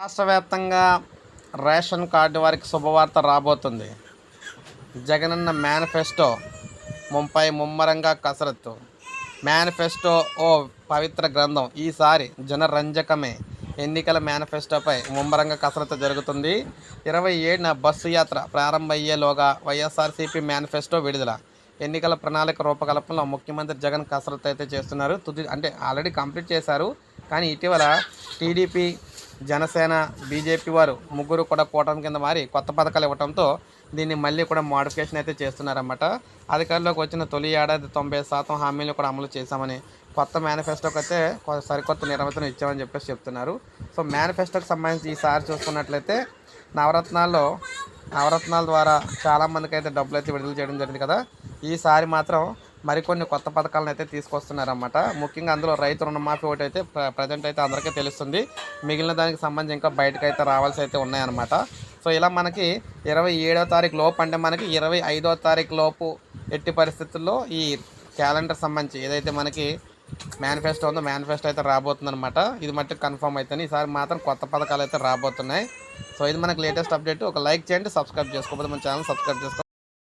రాష్ట్ర వ్యాప్తంగా ration card వారికి శుభవార్త రాబోతుంది. జగనన్న మేనిఫెస్టో ముంపై ముమ్మరంగా కసరత్తు. మేనిఫెస్టో ఓ పవిత్ర గ్రంథం. ఈసారి జనరంజకమే. ఎన్నికల మేనిఫెస్టోపై ముమ్మరంగా కసరత్తు జరుగుతుంది. ఇరవై ఏడున బస్సు యాత్ర ప్రారంభమయ్యేలోగా వైఎస్ఆర్సీపీ మేనిఫెస్టో విడుదల. ఎన్నికల ప్రణాళిక రూపకల్పనలో ముఖ్యమంత్రి జగన్ కసరత్తు అయితే చేస్తున్నారు. తుది అంటే ఆల్రెడీ కంప్లీట్ చేశారు. కానీ ఇటీవల టీడీపీ జనసేన బీజేపీ వారు ముగ్గురు కూడా కూటమి కింద మారి కొత్త పథకాలు ఇవ్వడంతో దీన్ని మళ్ళీ కూడా మోడిఫికేషన్ అయితే చేస్తున్నారన్నమాట. అధికారంలోకి వచ్చిన తొలి ఏడాది తొంభై శాతం హామీలు కూడా అమలు చేశామని కొత్త మేనిఫెస్టోకి అయితే సరికొత్త నిర్వచనం ఇచ్చామని చెప్పేసి చెప్తున్నారు. సో మేనిఫెస్టోకి సంబంధించి ఈసారి చూసుకున్నట్లయితే నవరత్నాల్లో నవరత్నాల ద్వారా చాలామందికి అయితే డబ్బులు అయితే విడుదల చేయడం జరిగింది కదా. ఈసారి మాత్రం మరికొన్ని కొత్త పథకాలను అయితే తీసుకొస్తున్నారన్నమాట. ముఖ్యంగా అందులో రైతు రుణమాఫీ ఒకటి అయితే ప్ర- ప్రజెంట్ అయితే అందరికీ తెలుస్తుంది. మిగిలిన దానికి సంబంధించి ఇంకా బయటకు అయితే రావాల్సి అయితే ఉన్నాయన్నమాట. సో ఇలా మనకి ఇరవై ఏడో తారీఖు లోపు అంటే మనకి ఇరవై ఐదో తారీఖు లోపు ఎట్టి పరిస్థితుల్లో ఈ క్యాలెండర్ సంబంధించి ఏదైతే మనకి మేనిఫెస్టో ఉందో మేనిఫెస్టో అయితే రాబోతుంది అనమాట ఇది మట్టుకు కన్ఫర్మ్ అవుతుంది ఈసారి మాత్రం కొత్త పథకాలు అయితే రాబోతున్నాయి. సో ఇది మనకి లేటెస్ట్ అప్డేట్. ఒక లైక్ చేయండి సబ్స్క్రైబ్ చేసుకోకపోతే మన ఛానల్ సబ్స్క్రైబ్ చేసుకో